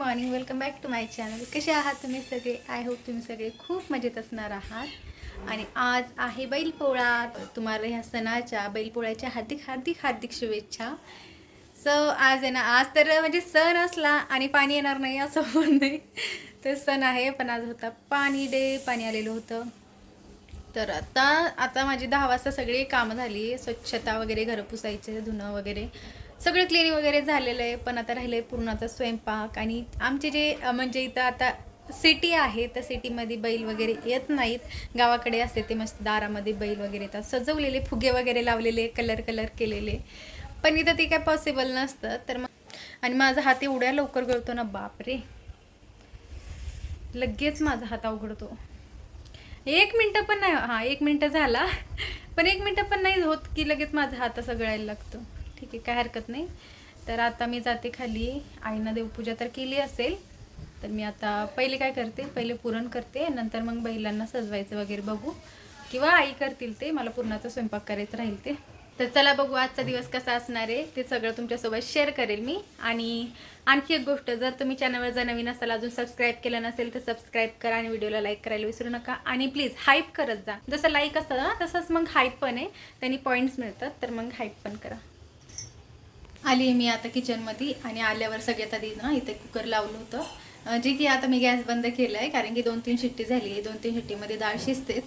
Morning welcome back to my channel कसे आहात तुम्ही सगळे? आय होप तुम्ही सगळे खूप मजेत असणार आहात. आणि आज आहे बैलपोळा. तुम्हाला ह्या सणाच्या बैलपोळ्याच्या हार्दिक हार्दिक हार्दिक शुभेच्छा. सो आज आहे ना आज तर म्हणजे सण असला आणि पाणी येणार नाही असं पण नाही. तर सण आहे पण आज होता पाणी डे पाणी आलेलं होतं. तर आता आता माझी दहा वाजता सगळी कामं झाली. स्वच्छता वगैरे घरं पुसायचे धुणं वगैरे. सगळं क्लिनिंग वगैरे झालेलं आहे पण आता राहिलं आहे पूर्णाचा स्वयंपाक आणि आमचे जे म्हणजे इथं आता सिटी आहे तर सिटीमध्ये बैल वगैरे येत नाहीत. गावाकडे असते ते मस्त दारामध्ये बैल वगैरे येतात. सजवलेले फुगे वगैरे लावलेले कलर कलर केलेले. पण इथं ते काय पॉसिबल नसतं. तर मग आणि माझा हात एवढ्या लवकर गळतो ना बापरे. लगेच माझा हात अवघडतो. एक मिनटं पण नाही हां एक मिनटं झाला. पण एक मिनटं पण नाही होत की लगेच माझा हात असं गळायला लागतो. ठीक आहे काय हरकत नाही. तर आता मी जाते खाली. आईनं देवपूजा तर केली असेल तर मी आता पहिले काय करते पहिले पुरण करते नंतर मग बैलांना सजवायचं वगैरे बघू. किंवा आई करतील ते मला पुरणाचा स्वयंपाक करायचं राहील ते. तर चला बघू आजचा दिवस कसा असणार आहे ते सगळं तुमच्यासोबत शेअर करेल मी. आणि आणखी एक गोष्ट जर तुम्ही चॅनलवर जर नवीन असाल अजून सबस्क्राईब केलं नसेल तर सबस्क्राईब करा आणि व्हिडिओला लाईक करायला विसरू नका. आणि प्लीज हाईप करत जा. जसं लाईक असतं ना तसंच मग हाईप पण आहे. त्यांनी पॉईंट्स मिळतात तर मग हाईप पण करा. आली आहे मी आता किचनमध्ये आणि आल्यावर सगळ्यात आधी ना इथे कुकर लावलं होतं. जे की आता मी गॅस बंद केला आहे कारण की दोन तीन शिट्टी झाली आहे. दोन तीन शिट्टीमध्ये डाळ शिजतेच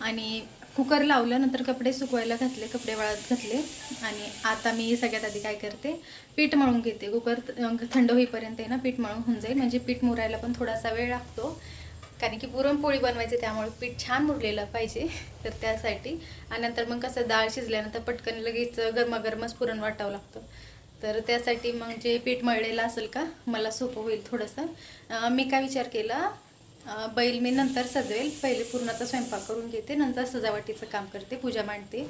आणि कुकर लावलं नंतर कपडे सुकवायला घातले कपडे वाळत घातले. आणि आता मी सगळ्यात आधी काय करते पीठ मळून घेते. कुकर थंड होईपर्यंत आहे ना पीठ मळून होऊन जाईल. म्हणजे पीठ मुरायला पण थोडासा वेळ लागतो. कारण की पुरणपोळी बनवायची त्यामुळे पीठ छान मुरलेलं पाहिजे. तर त्यासाठी. आणि नंतर मग कसं डाळ शिजल्यानंतर पटकन लगेच गरमागरमच पुरण वाटावं लागतं. तर त्यासाठी मग जे पीठ मळलेलं असेल का मला सोपं होईल थोडंसं. मी काय विचार केला बैल मी नंतर सजवेल. पहिले पूर्णाचा स्वयंपाक करून घेते नंतर सजावटीचं काम करते पूजा मांडते.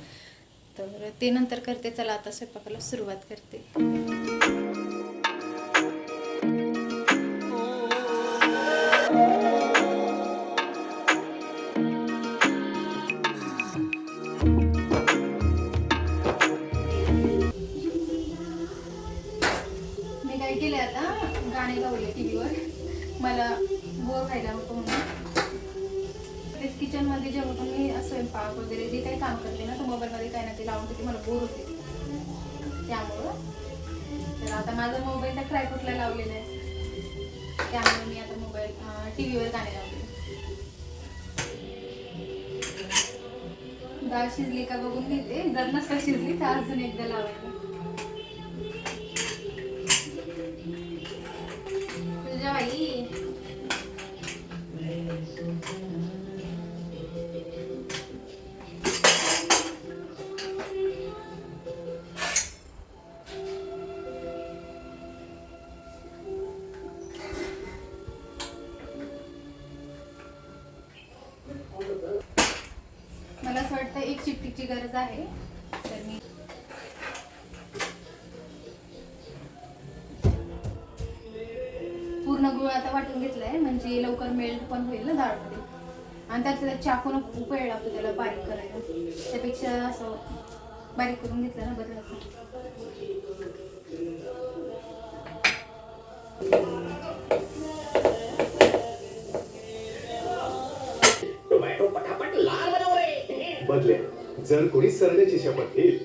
तर ते नंतर करते चला आता स्वयंपाकाला सुरुवात करते. लावलेला आहे. त्यामुळे मी आता मोबाईल टी व्हीवर गाणे लावले डाळ शिजली का बघून घेते. जर नसता शिजली तर अजून एकदा लावायला ची गरज आहे. तर मी पूर्ण गुळ आता वाटून घेतलाय. म्हणजे लवकर मेल्ट पण होईल ना डाळमध्ये आणि त्यात त्याला चाकून खूप वेळ लागतो त्याला बारीक करायला. त्यापेक्षा असं बारीक करून घेतलं ना बरं जर कोणी सरण्याची शपथ घेईल?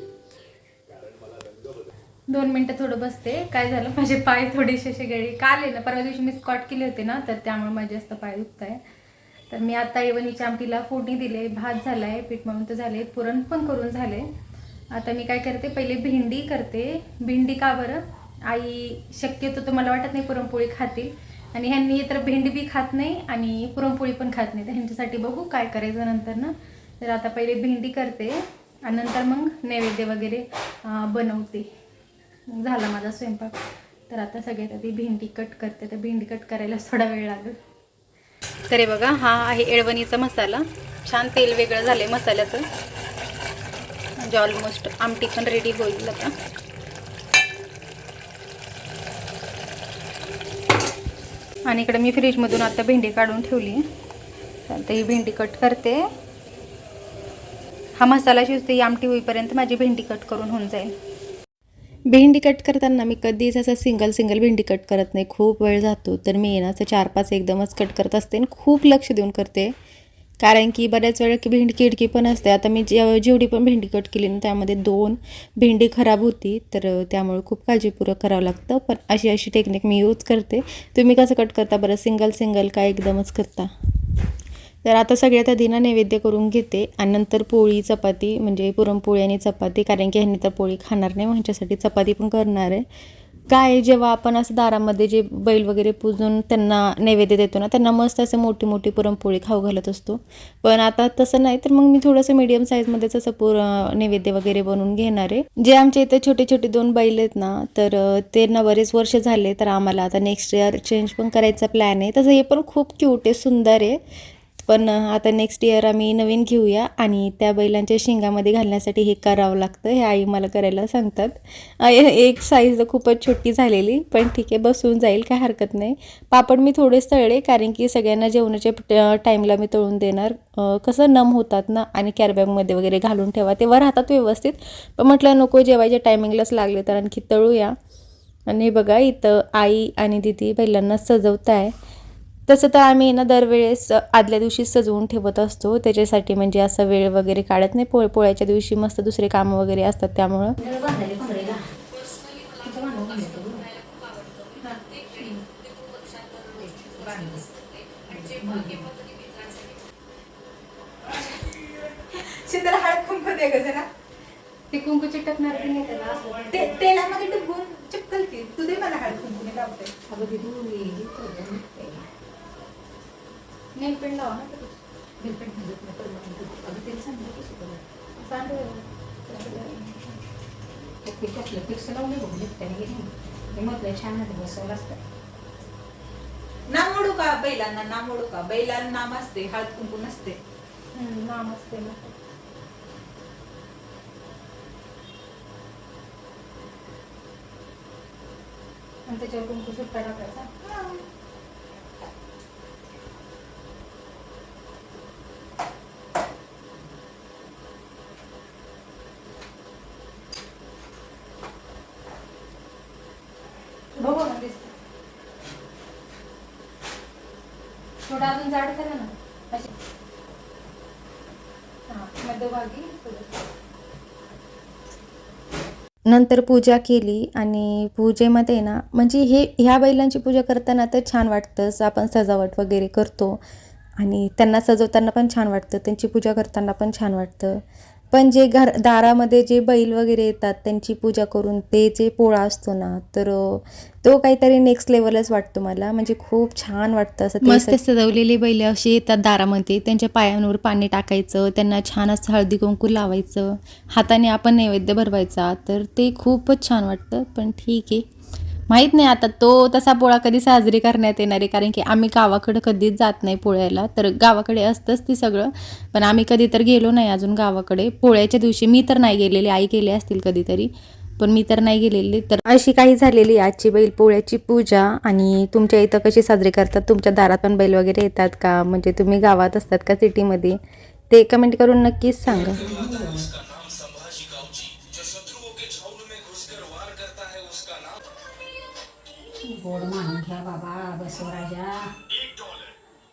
दोन मिनटं थोडं बसते. काय झालं? माझे पाय थोडेसे असे गळे काल आहे ना परवा दिवशी मी स्कॉट केले होते ना तर त्यामुळे माझे जास्त पाय दुखत आहे तर मी आता येवणीच्या आमटीला फोडणी दिले भात झालाय पीठ मळून तर झाले पुरण पण करून झाले आता मी काय करते पहिले भेंडी करते. भेंडी का बरं? आई शक्यतो तर मला वाटत नाही पुरणपोळी खातील. आणि ह्यांनी तर भेंडी बी खात नाही आणि पुरणपोळी पण खात नाही. तर ह्यांच्यासाठी बघू काय करायचं नंतर ना. तर आता पहिले भेंडी करते आणि नंतर मग नैवेद्य वगैरे बनवते. झाला माझा स्वयंपाक. तर आता सगळ्यात आधी भेंडी कट करते. तर भेंडी कट करायला थोडा वेळ लागेल. तरी बघा हा आहे एळवणीचा मसाला. छान तेल वेगळं झालं आहे मसाल्याचं. म्हणजे ऑलमोस्ट आमटी पण रेडी होईल आता. आणि इकडे मी फ्रीजमधून आता भेंडी काढून ठेवली. आहे तर ही भेंडी कट करते. हा मसाला शिजते ही आमटी होईपर्यंत माझी भेंडी कट करून होऊन जाईल. भेंडी कट करताना मी कधीच असं सिंगल सिंगल भेंडी कट करत नाही. खूप वेळ जातो तर मी ना असं चार पाच एकदमच कट करत असते आणि खूप लक्ष देऊन करते. कारण की बऱ्याच वेळा की भेंडी किडकी पण असते. आता मी जे जेवढी पण भेंडी कट केली ना त्यामध्ये दोन भेंडी खराब होती तर त्यामुळे खूप काळजीपूर्वक करावं लागतं. पण अशी अशी टेक्निक मी यूज करते. तुम्ही कसं कट करता बरं? सिंगल सिंगल का एकदमच करता? तर आता सगळ्या आधी ना नैवेद्य करून घेते आणि नंतर पोळी चपाती म्हणजे पुरणपोळी आणि चपाती कारण की ह्यांनी तर पोळी खाणार नाही ह्यांच्यासाठी चपाती पण करणार आहे. काय जेव्हा आपण असं दारामध्ये जे बैल वगैरे पूजून त्यांना नैवेद्य देतो ना त्यांना मस्त असं मोठी मोठी पुरणपोळी खाऊ घालत असतो. पण आता तसं नाही तर मग मी थोडंसं मीडियम साईजमध्येच असं पुर नैवेद्य वगैरे बनवून घेणार आहे. जे आमच्या इथे छोटे छोटे दोन बैल आहेत ना तर ते ना बरेच वर्ष झाले तर आम्हाला आता नेक्स्ट इयर चेंज पण करायचा प्लॅन आहे. तसं हे पण खूप क्यूट आहे सुंदर आहे. पण आता नेक्स्ट इयर आम्ही नवीन घेऊया आणि त्या बैलांच्या शिंगामध्ये घालण्यासाठी हे करावं लागतं हे आई मला करायला सांगतात. एक साईज खूपच छोटी झालेली पण ठीक आहे बसून जाईल काय हरकत नाही. पापड मी थोडेच तळले कारण की सगळ्यांना जेवणाच्या टाईमला मी तळून देणार. कसं नम होतात ना आणि कॅरबॅगमध्ये वगैरे घालून ठेवा. तेव्हा राहतात व्यवस्थित पण म्हटलं नको जेवायच्या टायमिंगलाच लागले तर आणखी तळूया. आणि बघा इथं आई आणि दिदी बैलांना सजवत आहे तसं तर आम्ही ना दरवेळेस आदल्या दिवशी सजवून ठेवत असतो. त्याच्यासाठी म्हणजे असं वेळ वगैरे काढत नाही. पोळ पोळ्याच्या दिवशी मस्त दुसरे कामं वगैरे असतात त्यामुळं. शिंदर हळद कुंकू दे ग जरा. ते कुंकू चिटकणार की नाही त्याला. असं. ते तेलामध्ये डुबून चिपकल की तू दे मला हळद कुंकू मी लावते. नेल पेंट लावा ना त्याला. सांडू. नाम मोडू का बैलांना नाम मोडू का बैलांना नाम असते हळद कुंकू नसते हम्म, नाम असते ना. आणि त्याच्यावर कुंकू सुट्टा टाकायचा बघू ना दिसत अजून जाड करा ना. अशी. हा मध्यभागी नंतर पूजा केली आणि पूजेमध्ये ना म्हणजे हे ह्या बैलांची पूजा करताना तर छान वाटतंच आपण सजावट वगैरे करतो. आणि त्यांना सजवताना पण छान वाटतं त्यांची पूजा करताना पण छान वाटतं. पण जे घर दारामध्ये जे बैल वगैरे येतात त्यांची पूजा करून ते जे पोळा असतो ना तर तो काहीतरी नेक्स्ट लेवलच वाटतो मला. म्हणजे खूप छान वाटतं असं मस्त सजवलेले बैल असे येतात दारामध्ये. त्यांच्या पायांवर पाणी टाकायचं त्यांना छान असं हळदी कुंकू लावायचं. हाताने आपण नैवेद्य भरवायचा तर ते खूपच छान वाटतं. पण ठीक आहे. माहीत नाही आता तो तसा पोळा कधी साजरी करण्यात येणार आहे? कारण की आम्ही गावाकडं कधीच जात नाही पोळ्याला. तर गावाकडे असतंच ती सगळं. पण आम्ही कधी तर गेलो नाही अजून गावाकडे. पोळ्याच्या दिवशी मी तर नाही गेलेली. आई गेले असतील कधीतरी. पण मी तर नाही गेलेली. तर अशी काही झालेली आजची बैल पोळ्याची पूजा. आणि तुमच्या इथं कशी साजरी करतात? तुमच्या दारात पण बैल वगैरे येतात का? म्हणजे तुम्ही गावात असतात का सिटीमध्ये? ते कमेंट करून नक्कीच सांगा. गोड मानून घ्या बाबा बसवराजा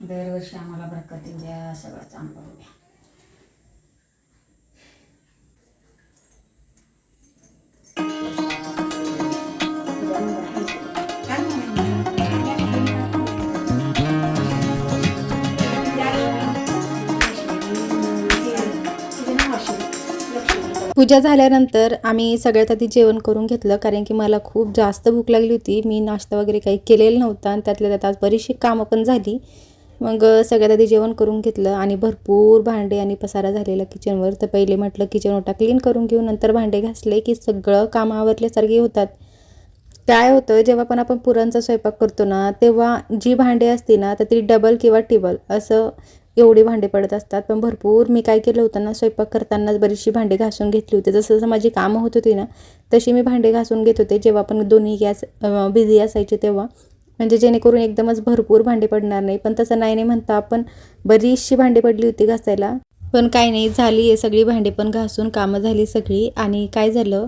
दरवर्षी आम्हाला बरकती द्या सगळं चांगलं द्या. पूजा झाल्यानंतर आम्ही सगळ्यात आधी जेवण करून घेतलं कारण की मला खूप जास्त भूक लागली होती. मी नाश्ता वगैरे काही केलेला नव्हता आणि त्यातल्या त्यात आज बरीचशी कामं पण झाली. मग सगळ्यात आधी जेवण करून घेतलं आणि भरपूर भांडे आणि पसारा झालेला किचनवर तर पहिले म्हटलं किचन ओटा क्लीन करून घेऊन नंतर भांडे घासले की सगळं काम आवरल्यासारखे होतात. काय होतं जेव्हा पण आपण पुरांचा स्वयंपाक करतो ना तेव्हा जी भांडे असते ना तर ती डबल किंवा टिबल असं एवढी भांडे पडत असतात. पण भरपूर मी काय केलं होतं ना स्वयंपाक करतानाच बरीचशी भांडे घासून घेतली होती. जसं जसं माझी कामं होत होती ना तशी मी भांडे घासून घेत होते. जेव्हा पण दोन्ही गॅस बिझी असायचे तेव्हा. म्हणजे जेणेकरून एकदमच भरपूर भांडे पडणार नाही. पण तसं नाही नाही म्हणता आपण बरीचशी भांडे पडली होती घासायला. पण काही नाही झाली आहे सगळी भांडी पण घासून कामं झाली सगळी. आणि काय झालं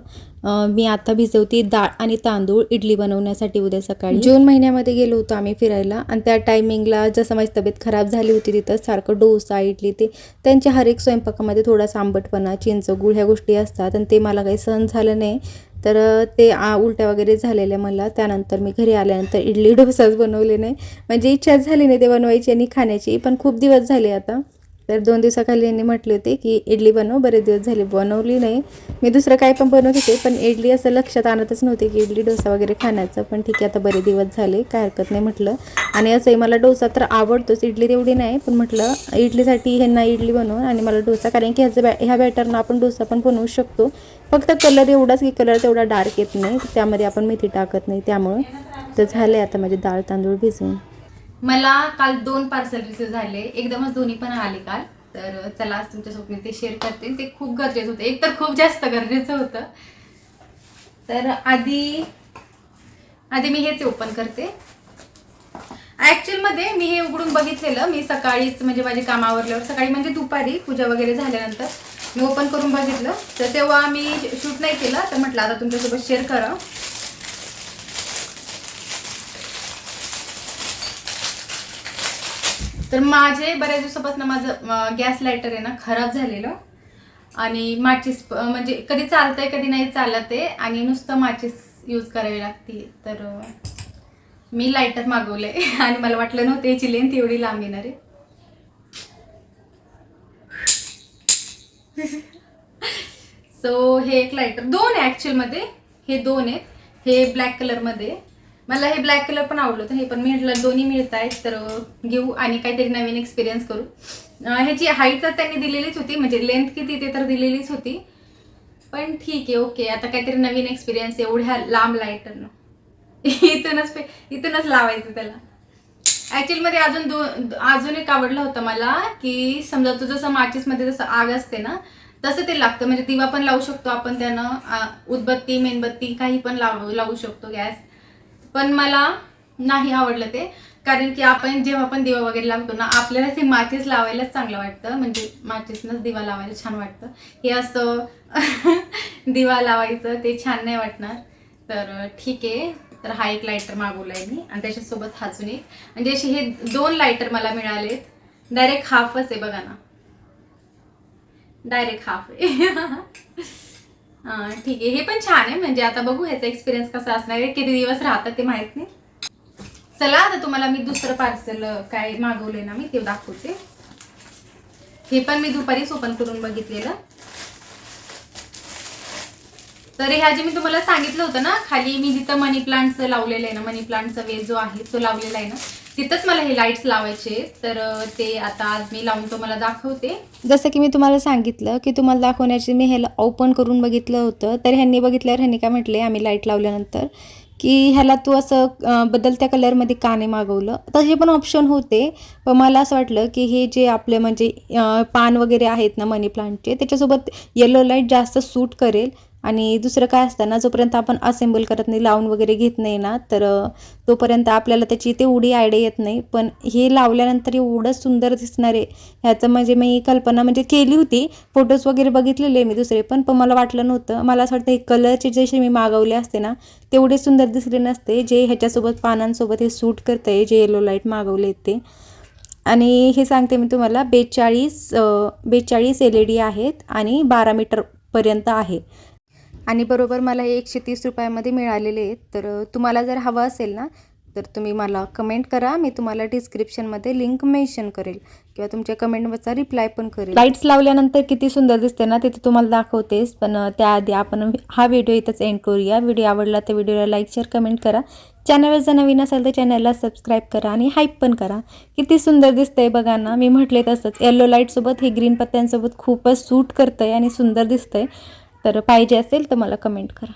मी आता भिजवती डाळ आणि तांदूळ इडली बनवण्यासाठी उद्या सकाळी. जून महिन्यामध्ये गेलो होतो आम्ही फिरायला आणि त्या टायमिंगला जसं माझी तब्येत खराब झाली होती तिथं सारखं डोसा इडली ते त्यांच्या हर एक स्वयंपाकामध्ये थोडासा आंबटपणा चिंच गुळ ह्या गोष्टी असतात आणि ते मला काही सहन झालं नाही. तर ते आ, उलट्या वगैरे झालेल्या मला. त्यानंतर मी घरी आल्यानंतर इडली डोसाच बनवले नाही. म्हणजे इच्छाच झाली नाही ते बनवायची आणि खाण्याची. पण खूप दिवस झाले आता. तर दोन दिवसाखाली यांनी म्हटले होते की इडली बनव बरेच दिवस झाले बनवली नाही. मी दुसरं काय पण बनवत होते पण इडली असं लक्षात आणतच नव्हते की इडली डोसा वगैरे खाण्याचं. पण ठीक आहे आता बरे दिवस झाले काय हरकत नाही म्हटलं. आणि असंही मला डोसा तर आवडतोच इडली तेवढी नाही पण म्हटलं इडलीसाठी ह्यांना इडली बनवून आणि मला डोसा कारण की ह्याचं बॅ ह्या बॅटरनं आपण डोसा पण बनवू शकतो. फक्त कलर एवढाच की कलर तेवढा डार्क येत नाही त्यामध्ये आपण मेथी टाकत नाही त्यामुळं तर झाले आता माझे डाळ तांदूळ भिजवून मला काल दोन पार्सल रिसीव झाले. एकदमच दोन्ही पण आले काल. तर चला आज तुमच्यासोबत मी ते शेअर करते ते खूप गरजेचं होतं. एक तर खूप जास्त गरजेचं होतं. तर आधी आधी मी हेच ओपन करते. ॲक्च्युअलमध्ये मी हे उघडून बघितलेलं. मी सकाळीच म्हणजे माझे काम आवरल्यावर सकाळी म्हणजे दुपारी पूजा वगैरे झाल्यानंतर मी ओपन करून बघितलं. तर तेव्हा मी शूट नाही केलं. तर म्हटलं आता तुमच्यासोबत शेअर करा तर माझे बऱ्याच दिवसापासून माझं गॅस लायटर आहे ना खराब झालेलं. आणि माचीस म्हणजे कधी चालतंय कधी नाही चालत आहे. आणि नुसतं माचीस यूज करावी लागते तर मी लायटर मागवलंय. आणि मला वाटलं नव्हतं याची लेंथ एवढी लांब येणार आहे. सो हे एक लायटर दोन आहे ॲक्च्युअलमध्ये हे दोन आहेत. हे ब्लॅक कलरमध्ये आहे. मला हे ब्लॅक कलर पण आवडलं होतं. हे पण मिळलं दोन्ही मिळत आहेत तर घेऊ आणि काहीतरी नवीन एक्सपिरियन्स करू. ह्याची हाईट तर त्यांनी दिलेलीच होती म्हणजे लेंथ किती ते तर दिलेलीच होती. पण ठीक आहे ओके आता काहीतरी नवीन एक्सपिरियन्स एवढ्या लांब लाईटरनं इथूनच पे इथूनच लावायचं त्याला. ॲक्च्युअलमध्ये अजून दो अजून एक आवडलं होतं मला की समजा तू जसं माचीसमध्ये जसं आग असते ना तसं ते लागतं. म्हणजे दिवा पण लावू शकतो आपण त्यानं उदबत्ती मेणबत्ती काही पण लावू लावू शकतो गॅस. पण मला नाही आवडलं ते. कारण की आपण जेव्हा आपण दिवा वगैरे लावतो ना आपल्याला ते माचीस लावायलाच चांगलं वाटतं. म्हणजे माचीसनंच दिवा लावायला छान वाटतं. हे असं दिवा लावायचं ते छान नाही वाटणार. तर ठीक आहे. तर हा एक लायटर मागवलाय मी. आणि त्याच्यासोबत हाचून एक. म्हणजे असे हे दोन लायटर मला मिळालेत. डायरेक्ट हाफच आहे बघा ना. डायरेक्ट हाफ आहे. ठीक आहे. हे पण छान आहे. म्हणजे आता बघू ह्याचा एक्सपिरियन्स कसा असणार आहे. किती दिवस राहतात ते माहीत नाही. चला आता तुम्हाला मी दुसरं पार्सल काय मागवले ना मी ते दाखवते. हे पण मी दुपारीच ओपन करून बघितलेलं. तर ह्या जे मी तुम्हाला सांगितलं होतं ना खाली मी जिथं मनी प्लांटचं लावलेलं आहे ना मनी प्लांटचा वेज जो आहे तो लावलेला आहे ना तिथंच मला हे लाईट्स लावायचे तर ते आता आज मी लावून तुम्हाला दाखवते. जसं की मी तुम्हाला सांगितलं की तुम्हाला दाखवण्याची मी ह्याला ओपन करून बघितलं होतं. तर ह्यांनी बघितल्यावर ह्यांनी काय म्हटले आम्ही लाइट लावल्यानंतर की ह्याला तू असं बदलत्या कलरमध्ये काने मागवलं? तसे पण ऑप्शन होते. पण मला असं वाटलं की हे जे आपले म्हणजे पान वगैरे आहेत ना मनी प्लांटचे त्याच्यासोबत येलो लाइट जास्त सूट करेल. आणि दुसरं काय असतं ना जोपर्यंत आपण असेंबल करत नाही लावून वगैरे घेत नाही ना तर तोपर्यंत आपल्याला त्याची तेवढी आयडिया येत नाही. पण हे लावल्यानंतर एवढं सुंदर दिसणार आहे. ह्याचं म्हणजे मी कल्पना म्हणजे केली होती. फोटोज वगैरे बघितलेले मी दुसरे पण पण मला वाटलं नव्हतं. मला असं वाटतं हे कलरचे जसे मी मागवले असते ना तेवढे सुंदर दिसले नसते. जे ह्याच्यासोबत पानांसोबत हे सूट करतं आहे जे येलो लाइट मागवले ते. आणि हे सांगते मी तुम्हाला बेचाळीस बेचाळीस एल ई डी आहेत आणि बारा मीटरपर्यंत आहे. आणि बरोबर मला हे एकशे तीस रुपयामध्ये मिळालेले आहेत. तर तुम्हाला जर हवं असेल ना तर तुम्ही मला कमेंट करा. मी तुम्हाला डिस्क्रिप्शनमध्ये लिंक मेन्शन करेल किंवा तुमच्या कमेंटवरचा रिप्लाय पण करेल. लाईट्स लावल्यानंतर किती सुंदर दिसते ना तिथे तुम्हाला दाखवतेच पण त्याआधी आपण हा व्हिडिओ इथंच एंड करूया. व्हिडिओ आवडला तर व्हिडिओला लाईक शेअर कमेंट करा. चॅनलवर जर नवीन असेल तर चॅनलला सबस्क्राईब करा आणि हाईप पण करा. किती सुंदर दिसतंय बघा ना. मी म्हटले तसंच येल्लो लाईटसोबत हे ग्रीन पत्त्यांसोबत खूपच सूट करतं आहे आणि सुंदर दिसतंय. तर पाहिजे असेल तर मला कमेंट करा.